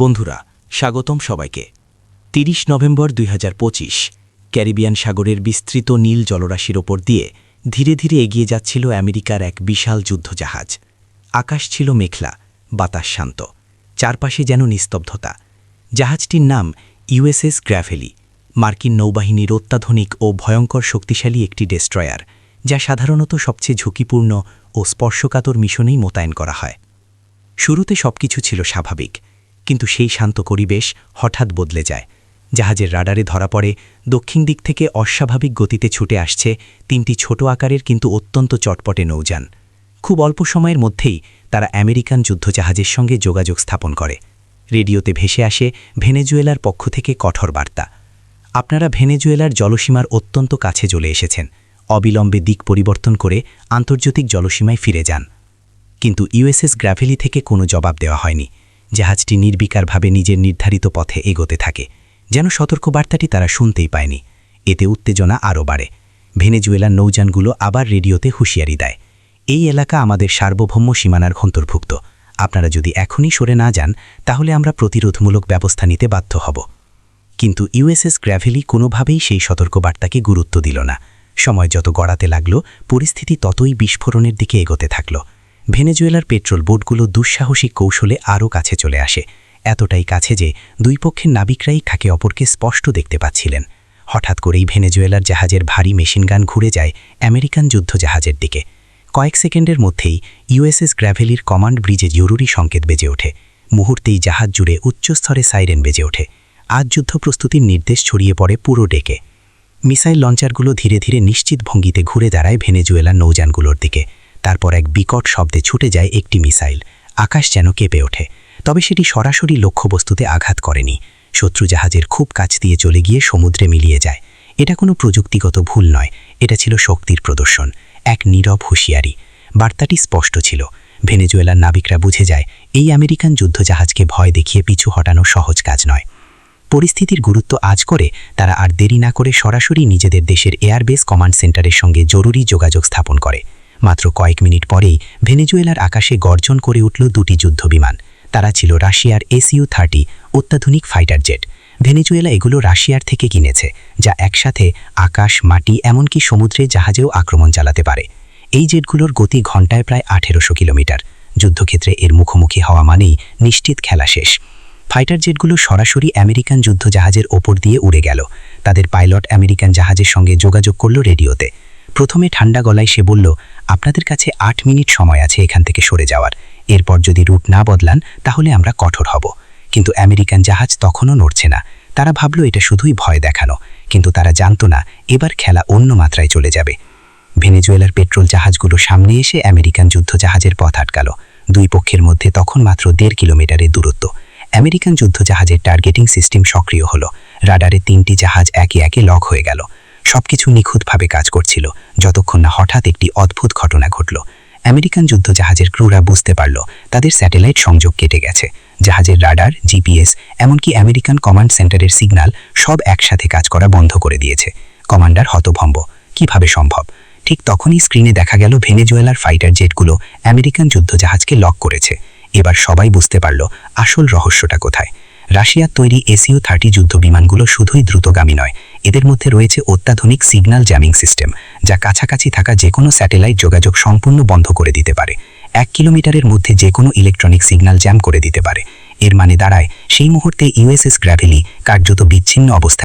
বন্ধুরা, স্বাগতম সবাইকে। তিরিশ নভেম্বর দুই হাজার পঁচিশ, ক্যারিবিয়ান সাগরের বিস্তৃত নীল জলরাশির ওপর দিয়ে ধীরে ধীরে এগিয়ে যাচ্ছিল আমেরিকার এক বিশাল যুদ্ধজাহাজ। আকাশ ছিল মেঘলা, বাতাস শান্ত, চারপাশে যেন নিস্তব্ধতা। জাহাজটির নাম ইউএসএস গ্র্যাভেলি, মার্কিন নৌবাহিনীর অত্যাধুনিক ও ভয়ঙ্কর শক্তিশালী একটি ডেস্ট্রয়ার, যা সাধারণত সবচেয়ে ঝুঁকিপূর্ণ ও স্পর্শকাতর মিশনেই মোতায়েন করা হয়। শুরুতে সবকিছু ছিল স্বাভাবিক কিন্তু সেই শান্ত পরিবেশ হঠাৎ বদলে যায়। জাহাজের রাডারে ধরা পড়ে, দক্ষিণ দিক থেকে অস্বাভাবিক গতিতে ছুটে আসছে তিনটি ছোট আকারের কিন্তু অত্যন্ত চটপটে নৌযান। খুব অল্প সময়ের মধ্যেই তারা আমেরিকান যুদ্ধজাহাজের সঙ্গে যোগাযোগ স্থাপন করে। রেডিওতে ভেসে আসে ভেনেজুয়েলার পক্ষ থেকে কঠোর বার্তা। আপনারা ভেনেজুয়েলার জলসীমার অত্যন্ত কাছে চলে এসেছেন। অবিলম্বে দিক পরিবর্তন করে আন্তর্জাতিক জলসীমায় ফিরে যান। কিন্তু ইউএসএস গ্র্যাভেলি থেকে কোনো জবাব দেওয়া হয়নি। জাহাজটি নির্বিকারভাবে নিজের নির্ধারিত পথে এগোতে থাকে। যেন সতর্কবার্তাটি তারা শুনতেই পায়নি। এতে উত্তেজনা আরও বাড়ে। ভেনেজুয়েলার নৌযানগুলো আবার রেডিওতে হুঁশিয়ারি দেয়। এই এলাকা আমাদের সার্বভৌম সীমানার অন্তর্ভুক্ত। আপনারা যদি এখনই সরে না যান, তাহলে আমরা প্রতিরোধমূলক ব্যবস্থা নিতে বাধ্য হব। কিন্তু ইউএসএস গ্র্যাভেলি কোনোভাবেই সেই সতর্কবার্তাকে গুরুত্ব দিল না। সময় যত গড়াতে লাগল, পরিস্থিতি ততই বিস্ফোরণের দিকে এগোতে থাকল। ভেনেজুয়েলার পেট্রোল বোটগুলো দুঃসাহসিক কৌশলে আরও কাছে চলে আসে, এতটাই কাছে যে দুই পক্ষের নাবিকরাই একে অপরকে স্পষ্ট দেখতে পাচ্ছিলেন। হঠাৎ করেই ভেনেজুয়েলার জাহাজের ভারী মেশিনগান ঘুরে যায় আমেরিকান যুদ্ধজাহাজের দিকে। কয়েক সেকেন্ডের মধ্যেই ইউএসএস গ্র্যাভেলির কমান্ড ব্রিজে জরুরি সংকেত বেজে ওঠে। মুহূর্তেই জাহাজ জুড়ে উচ্চস্তরে সাইরেন বেজে ওঠে। আজ যুদ্ধ প্রস্তুতির নির্দেশ ছড়িয়ে পড়ে পুরো ডেকে। মিসাইল লঞ্চারগুলো ধীরে ধীরে নিশ্চিত ভঙ্গিতে ঘুরে দাঁড়ায় ভেনেজুয়েলার নৌযানগুলোর দিকে। তারপর এক বিকট শব্দে ছুটে যায় একটি মিসাইল। আকাশ যেন কেঁপে ওঠে। তবে সেটি সরাসরি লক্ষ্যবস্তুতে আঘাত করেনি। শত্রু জাহাজের খুব কাছ দিয়ে চলে গিয়ে সমুদ্রে মিলিয়ে যায়। এটা কোনো প্রযুক্তিগত ভুল নয়। এটা ছিল শক্তির প্রদর্শন। এক নীরব হুঁশিয়ারি। বার্তাটি স্পষ্ট ছিল। ভেনেজুয়েলার নাবিকরা বুঝে যায়, এই আমেরিকান যুদ্ধজাহাজকে ভয় দেখিয়ে পিছু হটানো সহজ কাজ নয়। পরিস্থিতির গুরুত্ব আজ করে তারা আর দেরি না করে সরাসরি নিজেদের দেশের এয়ারবেস কমান্ড সেন্টারের সঙ্গে জরুরি যোগাযোগ স্থাপন করে। মাত্র কয়েক মিনিট পরেই ভেনেজুয়েলার আকাশে গর্জন করে উঠল দুটি যুদ্ধবিমান। তারা ছিল রাশিয়ার এসইউ থার্টি, অত্যাধুনিক ফাইটার জেট। ভেনেজুয়েলা এগুলো রাশিয়ার থেকে কিনেছে, যা একসাথে আকাশ, মাটি, এমনকি সমুদ্রে জাহাজেও আক্রমণ চালাতে পারে। এই জেটগুলোর গতি ঘন্টায় প্রায় আঠেরোশো কিলোমিটার। যুদ্ধক্ষেত্রে এর মুখোমুখি হওয়া মানেই নিশ্চিত খেলা শেষ। ফাইটার জেটগুলো সরাসরি আমেরিকান যুদ্ধ জাহাজের ওপর দিয়ে উড়ে গেল। তাদের পাইলট আমেরিকান জাহাজের সঙ্গে যোগাযোগ করল রেডিওতে। প্রথমে ঠান্ডা গলায় সে বলল, আপনাদের কাছে আট মিনিট সময় আছে এখান থেকে সরে যাওয়ার। এরপর যদি রুট না বদলান, তাহলে আমরা কঠোর হব। কিন্তু আমেরিকান জাহাজ তখনও নড়ছে না। তারা ভাবল, এটা শুধুই ভয় দেখানো। কিন্তু তারা জানত না, এবার খেলা অন্য মাত্রায় চলে যাবে। ভেনেজুয়েলার পেট্রোল জাহাজগুলো সামনে এসে আমেরিকান যুদ্ধ জাহাজের পথ আটকাল। দুই পক্ষের মধ্যে তখন মাত্র দেড় কিলোমিটারের দূরত্ব। আমেরিকান যুদ্ধ জাহাজের টার্গেটিং সিস্টেম সক্রিয় হল। রাডারে তিনটি জাহাজ একে একে লক হয়ে গেল। সবকিছু নিখুঁতভাবে কাজ করছিল, যতক্ষণ না হঠাৎ একটি অদ্ভুত ঘটনা ঘটল। আমেরিকান যুদ্ধজাহাজের ক্রুরা বুঝতে পারল, তাদের স্যাটেলাইট সংযোগ কেটে গেছে। জাহাজের রাডার, জিপিএস, এমনকি আমেরিকান কমান্ড সেন্টারের সিগন্যাল সব একসাথে কাজ করা বন্ধ করে দিয়েছে। কমান্ডার হতভম্ব, কীভাবে সম্ভব? ঠিক তখনই স্ক্রিনে দেখা গেল ভেনেজুয়েলার ফাইটার জেটগুলো আমেরিকান যুদ্ধজাহাজকে লক করেছে। এবার সবাই বুঝতে পারল আসল রহস্যটা কোথায়। রাশিয়ার তৈরি এসিও থার্টি যুদ্ধ বিমানগুলো শুধুই দ্রুতগামী নয় এদের মধ্যে রয়েছে অত্যাধুনিক সিগন্যাল জ্যামিং সিস্টেম, যা কাছাকাছি থাকা যে কোনো স্যাটেলাইট যোগাযোগ সম্পূর্ণ বন্ধ করে দিতে পারে। এক কিলোমিটারের মধ্যে যে কোনো ইলেকট্রনিক সিগন্যাল জ্যাম করে দিতে পারে। এর মানে দাঁড়ায়, সেই মুহূর্তে ইউএসএস গ্র্যাভেলি কার্যত বিচ্ছিন্ন অবস্থায়